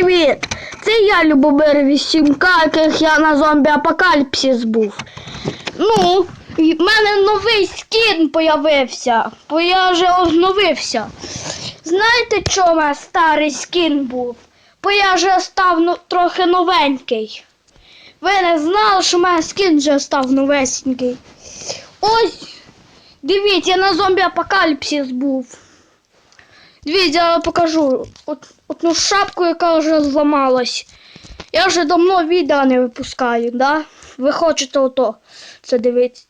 привіт! Це я, Любомир Вісімка, яких я на зомбі апокаліпсис був. Ну, в мене новий скін появився, бо я вже оновився. Знаєте, що в мене старий скін був? Бо я вже став ну, трохи новенький. Ви не знали, що в мене скін вже став новесенький. Ось, дивіться, я на зомбі апокаліпсис був. Дивіться, я покажу. От, одну шапку, яка вже зламалась. Я вже давно відео не випускаю, да? Ви хочете ото це дивитися.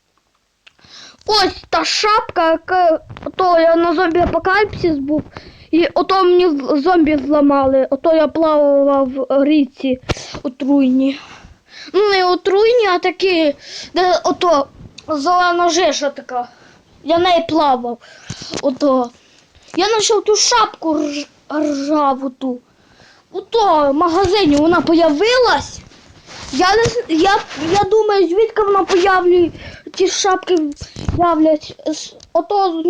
Ось та шапка, яка ото я на зомбі апокаліпсис був. І ото мені зомбі зламали. Ото я плавала в річці отруйні. Ну, не отруйні, а такі, де ото зелена жижа така. Я неї плавав. Ото. Я знайшов ту шапку рж... ржаву ту. У то в магазині вона появилась. Я, не, я, я думаю, звідки вона появлює, ті шапки являть. З, ото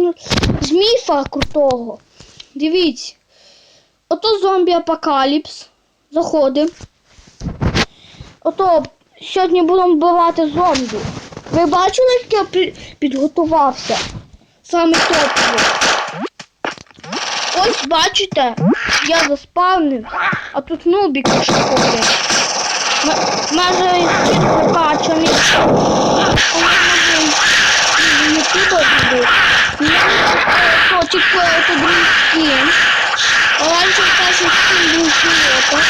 з, міфа крутого. Дивіться. Ото зомбі апокаліпс. Заходимо. Ото сьогодні будемо вбивати зомбі. Ви бачили, як я підготувався? Саме топово. Ось бачите, я заспавнив, а тут нубік. М- Майже прокачаний. Не піде буде. То тільки це другий скін. Раніше перший скін був фіолетом.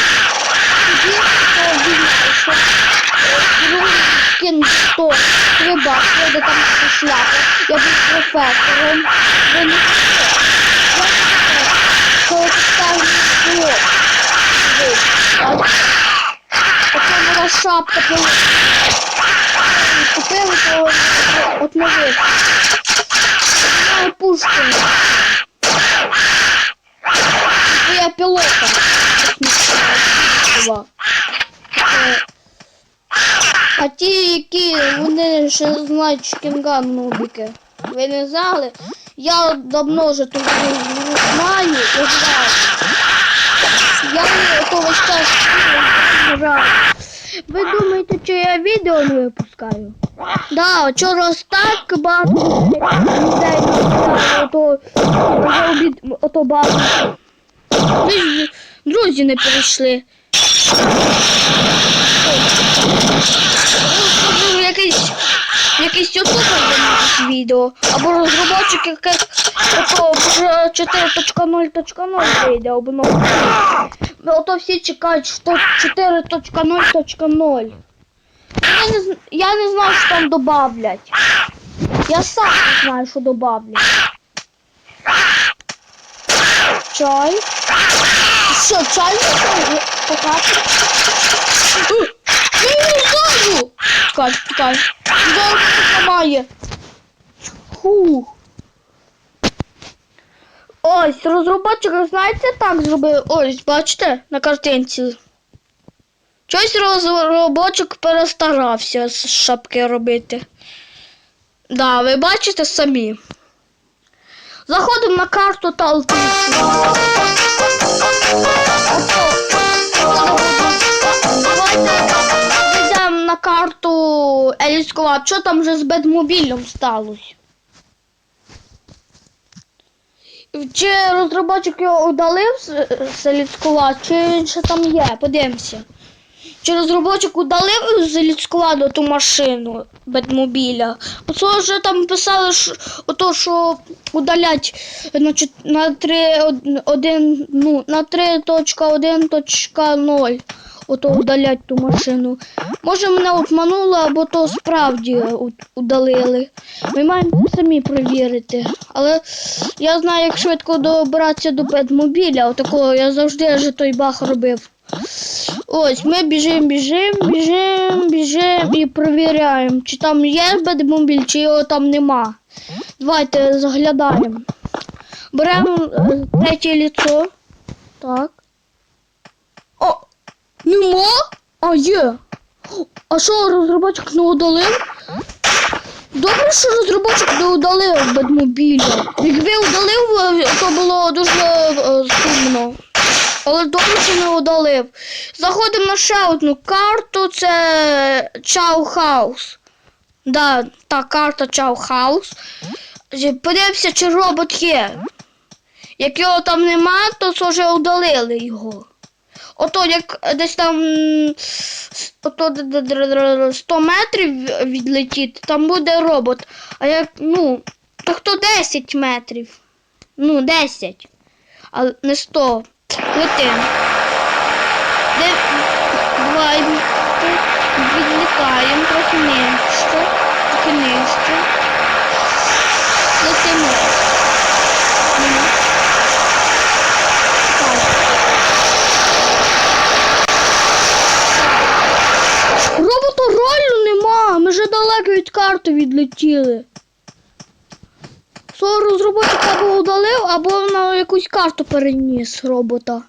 Тоді то дивіться, що е, другий скін то ви бачили, де там шляпа. Я був професором. Ви не Оце нова шапка купили, то от нових. Знаю пушку. Я пілотом. А ті, які вони ще знають шкінган нубіки. Ви не знали? Я давно вже тут знаю і знаю. Я то весь час граю. Ви думаєте, що я відео не випускаю? Да, через так не ото, обід, ото багато. Ви ж друзі не перейшли. Якийсь ютубер знімає відео, або розробочик яких ото вже 4.0.0 вийде обновлення. Ну, Ото всі чекають, що 4.0.0. Я не, я не знаю, що там добавлять. Я сам не знаю, що добавлять. Чай. Що, чай покати? Я не! Чекай, чекай. Немає. Фу. Ось, розробочик, знаєте, так зробив. Ось, бачите, на картинці. Щось розробочик перестарався з шапки робити. Да, ви бачите самі. Заходимо на карту Талтиці. Давайте йдемо на карту Еліскова. Що там вже з бедмобілем сталося? Чи розробочик його удалив з, з чи він там є? Подивимося. Чи розробочик удалив з Еліскова ту машину бедмобіля? Оце вже там писали, що, ото, що удалять значить, на 3.1, ну, на 3.1.0. Ото удалять ту машину. Може мене обмануло, або то справді удалили. Ми маємо самі перевірити. Але я знаю, як швидко добратися до бедмобіля. Отакого я завжди вже той баг робив. Ось, ми біжимо, біжимо, біжимо, біжимо і перевіряємо, чи там є бедмобіль, чи його там нема. Давайте заглядаємо. Беремо е, третє ліцо. Так. О! Нема? А є. А що, розробочик не удалив? Добре, що розробочик не удалив бедмобіля. Якби удалив, е, то було дуже е, сумно. Але добре, що не удалив. Заходимо на ще одну карту, це Чау Хаус. Да, та карта Чау Хаус. Подивимося, чи робот є. Як його там нема, то вже удалили його. Ото як десь там ото д- д- д- д- 100 метрів відлетіти, там буде робот. А як, ну, то хто 10 метрів? Ну, 10. А не 100. Летим. Де... Давай. Відлітаємо трохи нижче. Трохи нижче. Летимо. Ну. Так. Робота реально нема. Ми вже далеко від відлетіли. Свого розробника або удалив, або на якусь карту переніс робота.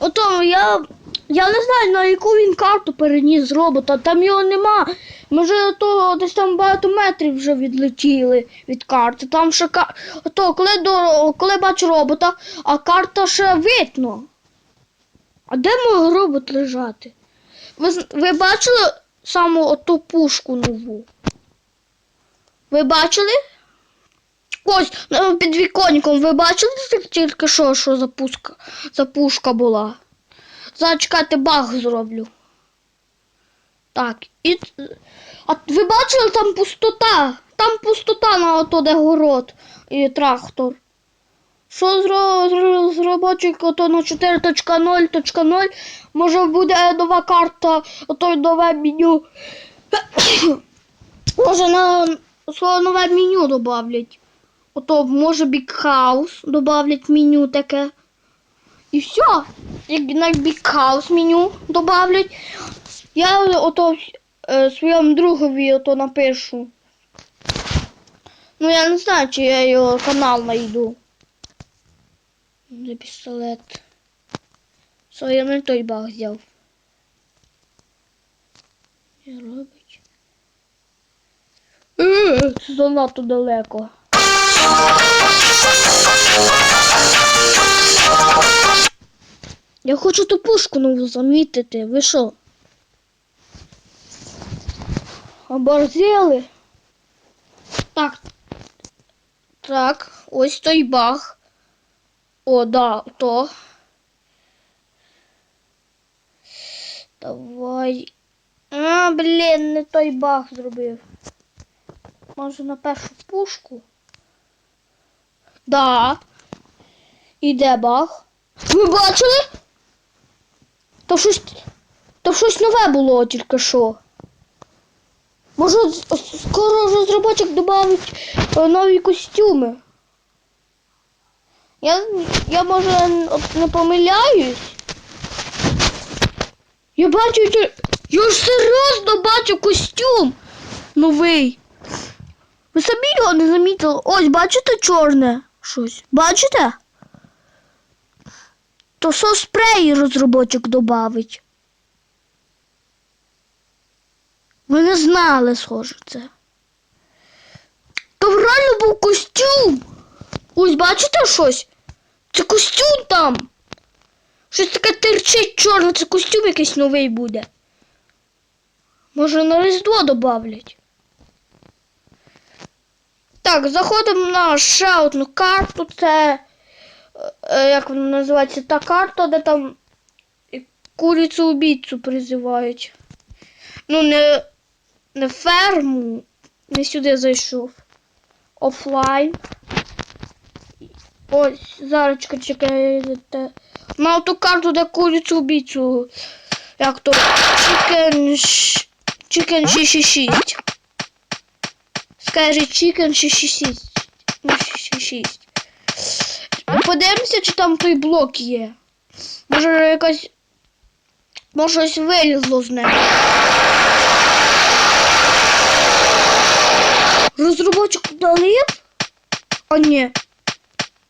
Ото я, я не знаю, на яку він карту переніс робота. Там його нема. Ми вже то, десь там багато метрів вже відлетіли від карти. Там ще ка... ото, коли, до... коли бачу робота, а карта ще видно. А де мій робот лежати? Ви, ви бачили саму оту пушку нову? Ви бачили? Ось на підвіконником ви бачили тільки що, що за пушка, за пушка була? Зараз чекайте, баг зроблю. Так, і. А ви бачили там пустота? Там пустота на ото, де город і трактор. Що з робочих ото на 4.0.0 може буде нова карта, ото нове меню. може на своє нове меню добавлять. Ото може House добавлять меню таке. І все. Як на House меню добавлять. Я ото е, своєму другові ото напишу. Ну я не знаю, чи я його канал знайду. Де пістолет. Що я не той баг взяв. Що робить? Занадто далеко. Я хочу ту пушку нову замітити. Ви що? Оборзели? Так. Так, ось той баг. О, да, то. Давай. А, блін, не той баг зробив. Може на першу пушку? Да. Іде баг. Ви бачили? То щось. То щось нове було тільки що. Може, скоро розробочок додавить е, нові костюми. Я, я може не помиляюсь. Я бачу, я ж серйозно бачу костюм новий. Ви самі його не замітили? Ось, бачите чорне щось? Бачите? То со спрей розробочок добавить. Ви не знали, схоже, це. То реально був костюм. Ось бачите щось? Це костюм там. Щось таке терчить чорне, це костюм якийсь новий буде. Може на Різдво добавлять. Так, заходимо на ще одну карту. Це е, як вона називається та карта, де там курицю убійцю призивають. Ну, не, не ферму, не сюди зайшов. Офлайн. Ось, зараз чекай, чекайте. На ту карту, де курицю убійцю. Як то? Ш- Chicken 666. Скажи Chicken 666. Ну, 666. Подивимося, чи там той блок є. Може якась. Може щось вилізло з неї. Розробочок дали? А ні.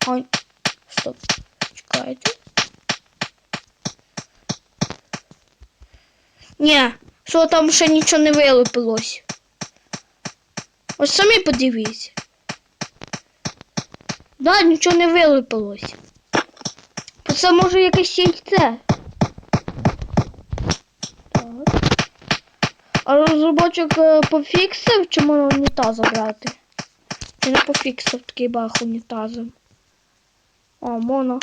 А... Стоп. Чекайте. Ні, що там ще нічого не вилупилось. Ось самі подивіться. Да, нічого не вилупилось. це може якесь яйце. Так. А розробочок е, пофіксив, чи можна унітаза брати? Чи не пофіксив такий баг унітазом? О, можна.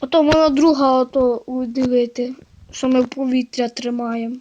Ото можна друга ото удивити, що ми повітря тримаємо.